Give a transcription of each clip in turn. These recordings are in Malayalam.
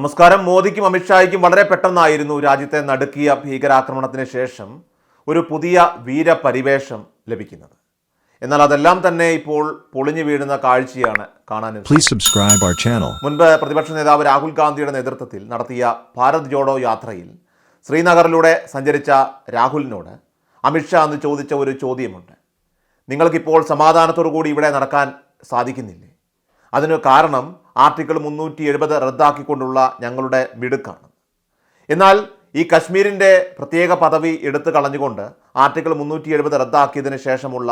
നമസ്കാരം. മോദിക്കും അമിത്ഷായ്ക്കും വളരെ പെട്ടെന്നായിരുന്നു രാജ്യത്തെ നടുക്കിയ ഭീകരാക്രമണത്തിന് ശേഷം ഒരു പുതിയ വീരപരിവേഷം ലഭിക്കുന്നത്. എന്നാൽ അതെല്ലാം തന്നെ ഇപ്പോൾ പൊളിഞ്ഞു വീഴുന്ന കാഴ്ചയാണ് കാണാൻ Please subscribe our channel. മുൻപ് പ്രതിപക്ഷ നേതാവ് രാഹുൽ ഗാന്ധിയുടെ നേതൃത്വത്തിൽ നടത്തിയ ഭാരത് ജോഡോ യാത്രയിൽ ശ്രീനഗറിലൂടെ സഞ്ചരിച്ച രാഹുലിനോട് അമിത്ഷാ എന്ന് ചോദിച്ച ഒരു ചോദ്യമുണ്ട്. നിങ്ങൾക്കിപ്പോൾ സമാധാനത്തോടു കൂടി ഇവിടെ നടക്കാൻ സാധിക്കുന്നില്ലേ? അതിന് കാരണം ആർട്ടിക്കിൾ മുന്നൂറ്റി എഴുപത് റദ്ദാക്കിക്കൊണ്ടുള്ള ഞങ്ങളുടെ മിടുക്കാണ്. എന്നാൽ ഈ കശ്മീരിന്റെ പ്രത്യേക പദവി എടുത്തു കളഞ്ഞുകൊണ്ട് ആർട്ടിക്കിൾ മുന്നൂറ്റി എഴുപത് റദ്ദാക്കിയതിന് ശേഷമുള്ള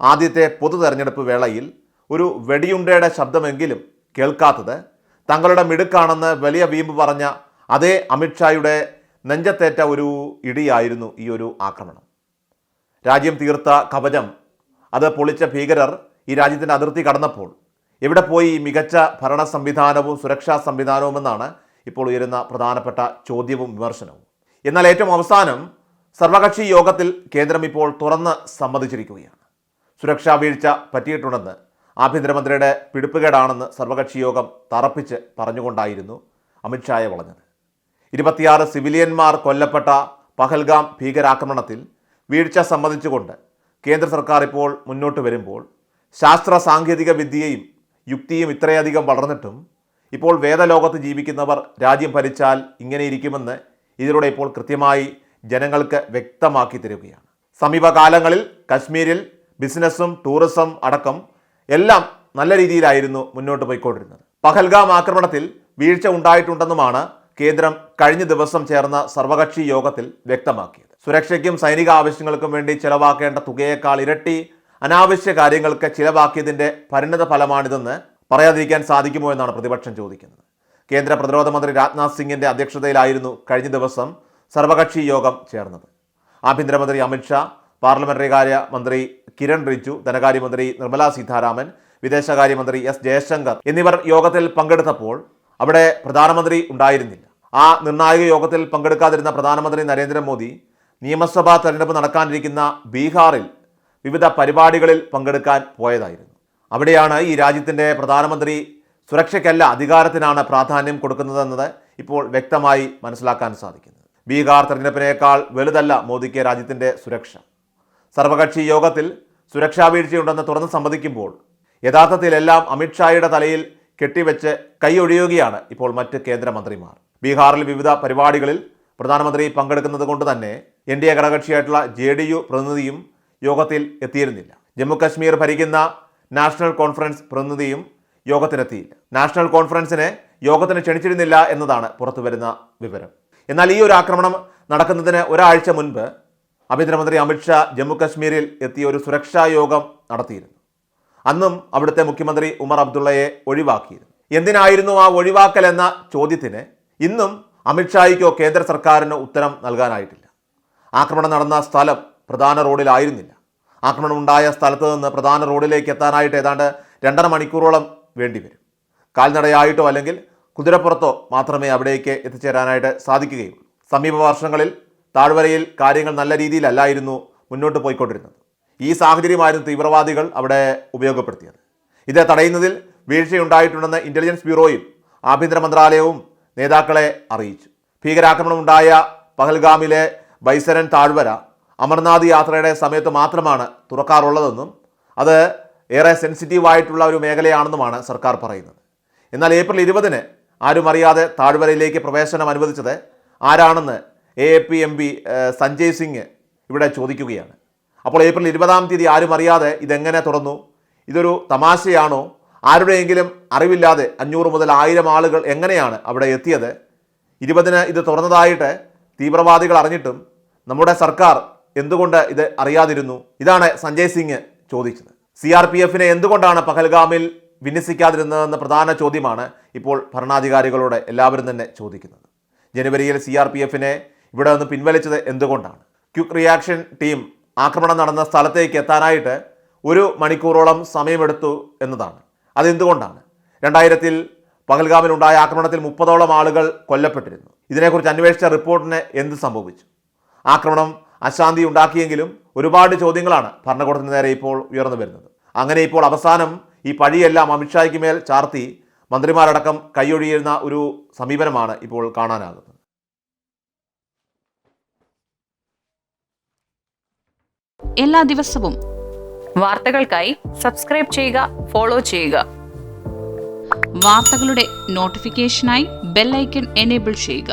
ആദ്യത്തെ പൊതു തെരഞ്ഞെടുപ്പ് വേളയിൽ ഒരു വെടിയുണ്ടയുടെ ശബ്ദമെങ്കിലും കേൾക്കാത്തത് തങ്ങളുടെ മിടുക്കാണെന്ന് വലിയ വീമ്പ് പറഞ്ഞ അതേ അമിത്ഷായുടെ നെഞ്ചത്തേറ്റ ഒരു ഇടിയായിരുന്നു ഈ ഒരു ആക്രമണം. രാജ്യം തീർത്ത കവചം അത് പൊളിച്ച ഭീകരർ ഈ രാജ്യത്തിന്റെ അതിർത്തി കടന്നപ്പോൾ എവിടെ പോയി മികച്ച ഭരണ സംവിധാനവും സുരക്ഷാ സംവിധാനവും എന്നാണ് ഇപ്പോൾ ഉയരുന്ന പ്രധാനപ്പെട്ട ചോദ്യവും വിമർശനവും. എന്നാൽ ഏറ്റവും അവസാനം സർവകക്ഷി യോഗത്തിൽ കേന്ദ്രം ഇപ്പോൾ തുറന്ന് സമ്മതിച്ചിരിക്കുകയാണ്. സുരക്ഷാ വീഴ്ച പറ്റിയിട്ടുണ്ടെന്ന് ആഭ്യന്തരമന്ത്രിയുടെ പിടിപ്പുകേടാണെന്ന് സർവകക്ഷി യോഗം തറപ്പിച്ച് പറഞ്ഞുകൊണ്ടായിരുന്നു അമിത്ഷായെ വളഞ്ഞത്. ഇരുപത്തിയാറ് സിവിലിയന്മാർ കൊല്ലപ്പെട്ട പഹൽഗാം ഭീകരാക്രമണത്തിൽ വീഴ്ച സമ്മതിച്ചുകൊണ്ട് കേന്ദ്ര സർക്കാർ ഇപ്പോൾ മുന്നോട്ട് വരുമ്പോൾ ശാസ്ത്ര സാങ്കേതിക വിദ്യയും യുക്തിയും ഇത്രയധികം വളർന്നിട്ടും ഇപ്പോൾ വേദലോകത്ത് ജീവിക്കുന്നവർ രാജ്യം ഭരിച്ചാൽ ഇങ്ങനെ ഇരിക്കുമെന്ന് ഇതിലൂടെ ഇപ്പോൾ കൃത്യമായി ജനങ്ങൾക്ക് വ്യക്തമാക്കി തരികയാണ്. സമീപകാലങ്ങളിൽ കശ്മീരിൽ ബിസിനസ്സും ടൂറിസം അടക്കം എല്ലാം നല്ല രീതിയിലായിരുന്നു മുന്നോട്ട് പോയിക്കൊണ്ടിരുന്നത്. പഹൽഗാം ആക്രമണത്തിൽ വീഴ്ച ഉണ്ടായിട്ടുണ്ടെന്നുമാണ് കേന്ദ്രം കഴിഞ്ഞ ദിവസം ചേർന്ന സർവകക്ഷി യോഗത്തിൽ വ്യക്തമാക്കിയത്. സുരക്ഷയ്ക്കും സൈനിക ആവശ്യങ്ങൾക്കും വേണ്ടി ചെലവാക്കേണ്ട തുകയേക്കാൾ ഇരട്ടി അനാവശ്യ കാര്യങ്ങൾക്ക് ചിലവാക്കിയതിന്റെ പരിണത ഫലമാണിതെന്ന് പറയാതിരിക്കാൻ സാധിക്കുമോ എന്നാണ് പ്രതിപക്ഷം ചോദിക്കുന്നത്. കേന്ദ്ര പ്രതിരോധ മന്ത്രി രാജ്നാഥ് സിംഗിന്റെ അധ്യക്ഷതയിലായിരുന്നു കഴിഞ്ഞ ദിവസം സർവകക്ഷി യോഗം ചേർന്നത്. ആഭ്യന്തരമന്ത്രി അമിത്ഷാ പാർലമെന്ററി കാര്യ മന്ത്രി കിരൺ റിജു ധനകാര്യമന്ത്രി നിർമ്മലാ സീതാരാമൻ വിദേശകാര്യമന്ത്രി എസ് ജയശങ്കർ എന്നിവർ യോഗത്തിൽ പങ്കെടുത്തപ്പോൾ അവിടെ പ്രധാനമന്ത്രി ഉണ്ടായിരുന്നില്ല. ആ നിർണായക യോഗത്തിൽ പങ്കെടുക്കാതിരുന്ന പ്രധാനമന്ത്രി നരേന്ദ്രമോദി നിയമസഭാ തെരഞ്ഞെടുപ്പ് നടക്കാനിരിക്കുന്ന ബീഹാറിൽ വിവിധ പരിപാടികളിൽ പങ്കെടുക്കാൻ പോയതായിരുന്നു. അവിടെയാണ് ഈ രാജ്യത്തിന്റെ പ്രധാനമന്ത്രി സുരക്ഷയ്ക്കല്ല അധികാരത്തിനാണ് പ്രാധാന്യം കൊടുക്കുന്നതെന്നത് ഇപ്പോൾ വ്യക്തമായി മനസ്സിലാക്കാൻ സാധിക്കുന്നത്. ബീഹാർ തെരഞ്ഞെടുപ്പിനേക്കാൾ വലുതല്ല മോദിക്ക് രാജ്യത്തിന്റെ സുരക്ഷ. സർവകക്ഷി യോഗത്തിൽ സുരക്ഷാ വീഴ്ചയുണ്ടെന്ന് തുറന്ന് സമ്മതിക്കുമ്പോൾ യഥാർത്ഥത്തിൽ എല്ലാം അമിത്ഷായുടെ തലയിൽ കെട്ടിവെച്ച് കൈയൊഴിയുകയാണ് ഇപ്പോൾ മറ്റ് കേന്ദ്രമന്ത്രിമാർ. ബീഹാറിൽ വിവിധ പരിപാടികളിൽ പ്രധാനമന്ത്രി പങ്കെടുക്കുന്നത് കൊണ്ട് തന്നെ എൻ ഡി എ ഘടകകക്ഷിയായിട്ടുള്ള ജെ ഡി യു പ്രതിനിധിയും യോഗത്തിൽ എത്തിയിരുന്നില്ല. ജമ്മു കശ്മീർ ഭരിക്കുന്ന നാഷണൽ കോൺഫറൻസ് പ്രതിനിധിയും യോഗത്തിനെത്തിയില്ല. നാഷണൽ കോൺഫറൻസിനെ യോഗത്തിന് ക്ഷണിച്ചിരുന്നില്ല എന്നതാണ് പുറത്തുവരുന്ന വിവരം. എന്നാൽ ഈ ഒരു ആക്രമണം നടക്കുന്നതിന് ഒരാഴ്ച മുൻപ് ആഭ്യന്തരമന്ത്രി അമിത്ഷാ ജമ്മു കാശ്മീരിൽ എത്തിയ ഒരു സുരക്ഷാ യോഗം നടത്തിയിരുന്നു. അന്നും അവിടുത്തെ മുഖ്യമന്ത്രി ഉമർ അബ്ദുള്ളയെ ഒഴിവാക്കിയിരുന്നു. എന്തിനായിരുന്നു ആ ഒഴിവാക്കൽ എന്ന ചോദ്യത്തിന് ഇന്നും അമിത്ഷായിക്കോ കേന്ദ്ര സർക്കാരിനോ ഉത്തരം നൽകാനായിട്ടില്ല. ആക്രമണം നടന്ന സ്ഥലം പ്രധാന റോഡിലായിരുന്നില്ല. ആക്രമണം ഉണ്ടായ സ്ഥലത്ത് നിന്ന് പ്രധാന റോഡിലേക്ക് എത്താനായിട്ട് ഏതാണ്ട് രണ്ടര മണിക്കൂറോളം വേണ്ടിവരും. കാൽനടയായിട്ടോ അല്ലെങ്കിൽ കുതിരപ്പുറത്തോ മാത്രമേ അവിടേക്ക് എത്തിച്ചേരാനായിട്ട് സാധിക്കുകയുള്ളൂ. സമീപ വർഷങ്ങളിൽ താഴ്വരയിൽ കാര്യങ്ങൾ നല്ല രീതിയിലല്ലായിരുന്നു മുന്നോട്ട് പോയിക്കൊണ്ടിരുന്നത്. ഈ സാഹചര്യമായിരുന്നു തീവ്രവാദികൾ അവിടെ ഉപയോഗപ്പെടുത്തിയത്. ഇത് തടയുന്നതിൽ വീഴ്ചയുണ്ടായിട്ടുണ്ടെന്ന് ഇന്റലിജൻസ് ബ്യൂറോയും ആഭ്യന്തര മന്ത്രാലയവും നേതാക്കളെ അറിയിച്ചു. ഭീകരാക്രമണം ഉണ്ടായ പഹൽഗാമിലെ ബൈസരൻ താഴ്വര അമർനാഥ് യാത്രയുടെ സമയത്ത് മാത്രമാണ് തുറക്കാറുള്ളതെന്നും അത് ഏറെ സെൻസിറ്റീവ് ആയിട്ടുള്ള ഒരു മേഖലയാണെന്നുമാണ് സർക്കാർ പറയുന്നത്. എന്നാൽ ഏപ്രിൽ ഇരുപതിന് ആരും അറിയാതെ താഴ്വരയിലേക്ക് പ്രവേശനം അനുവദിച്ചത് ആരാണെന്ന് A A P M P Sanjay Singh ഇവിടെ ചോദിക്കുകയാണ്. അപ്പോൾ ഏപ്രിൽ ഇരുപതാം തീയതി ആരും അറിയാതെ ഇതെങ്ങനെ തുറന്നു? ഇതൊരു തമാശയാണോ? ആരുടെയെങ്കിലും അറിവില്ലാതെ അഞ്ഞൂറ് മുതൽ ആയിരം ആളുകൾ എങ്ങനെയാണ് അവിടെ എത്തിയത്? ഇരുപതിന് ഇത് തുറന്നതായിട്ട് തീവ്രവാദികൾ അറിഞ്ഞിട്ടും നമ്മുടെ സർക്കാർ എന്തുകൊണ്ട് ഇത് അറിയാതിരുന്നു? ഇതാണ് സഞ്ജയ് സിംഗ് ചോദിച്ചത്. സി ആർ പി എഫിനെ എന്തുകൊണ്ടാണ് പഹൽഗാമിൽ വിന്യസിക്കാതിരുന്നതെന്ന പ്രധാന ചോദ്യമാണ് ഇപ്പോൾ ഭരണാധികാരികളോട് എല്ലാവരും തന്നെ ചോദിക്കുന്നത്. ജനുവരിയിൽ സി ആർ പി എഫിനെ ഇവിടെ നിന്ന് പിൻവലിച്ചത് എന്തുകൊണ്ടാണ്? ക്വിക്ക് റിയാക്ഷൻ ടീം ആക്രമണം നടന്ന സ്ഥലത്തേക്ക് എത്താനായിട്ട് ഒരു മണിക്കൂറോളം സമയമെടുത്തു എന്നതാണ്. അതെന്തുകൊണ്ടാണ്? രണ്ടായിരത്തിൽ പഹൽഗാമിലുണ്ടായ ആക്രമണത്തിൽ മുപ്പതോളം ആളുകൾ കൊല്ലപ്പെട്ടിരുന്നു. ഇതിനെക്കുറിച്ച് അന്വേഷിച്ച റിപ്പോർട്ടിന് എന്ത് സംഭവിച്ചു? ആക്രമണം അശാന്തി ഉണ്ടാക്കിയെങ്കിലും ഒരുപാട് ചോദ്യങ്ങളാണ് ഭരണകൂടത്തിന് നേരെ ഇപ്പോൾ ഉയർന്നു വരുന്നത്. അങ്ങനെ ഇപ്പോൾ അവസാനം ഈ പഴിയെല്ലാം അമിത്ഷായ്ക്ക് മേൽ ചാർത്തി മന്ത്രിമാരടക്കം കൈയൊഴിയുന്ന ഒരു സമീപനമാണ് ഇപ്പോൾ കാണാനാകുന്നത്. എല്ലാ ദിവസവും വാർത്തകൾക്കായി സബ്സ്ക്രൈബ് ചെയ്യുക ഫോളോ ചെയ്യുക. വാർത്തകളുടെ നോട്ടിഫിക്കേഷനായി ബെല്ലൈക്കൺ എനേബിൾ ചെയ്യുക.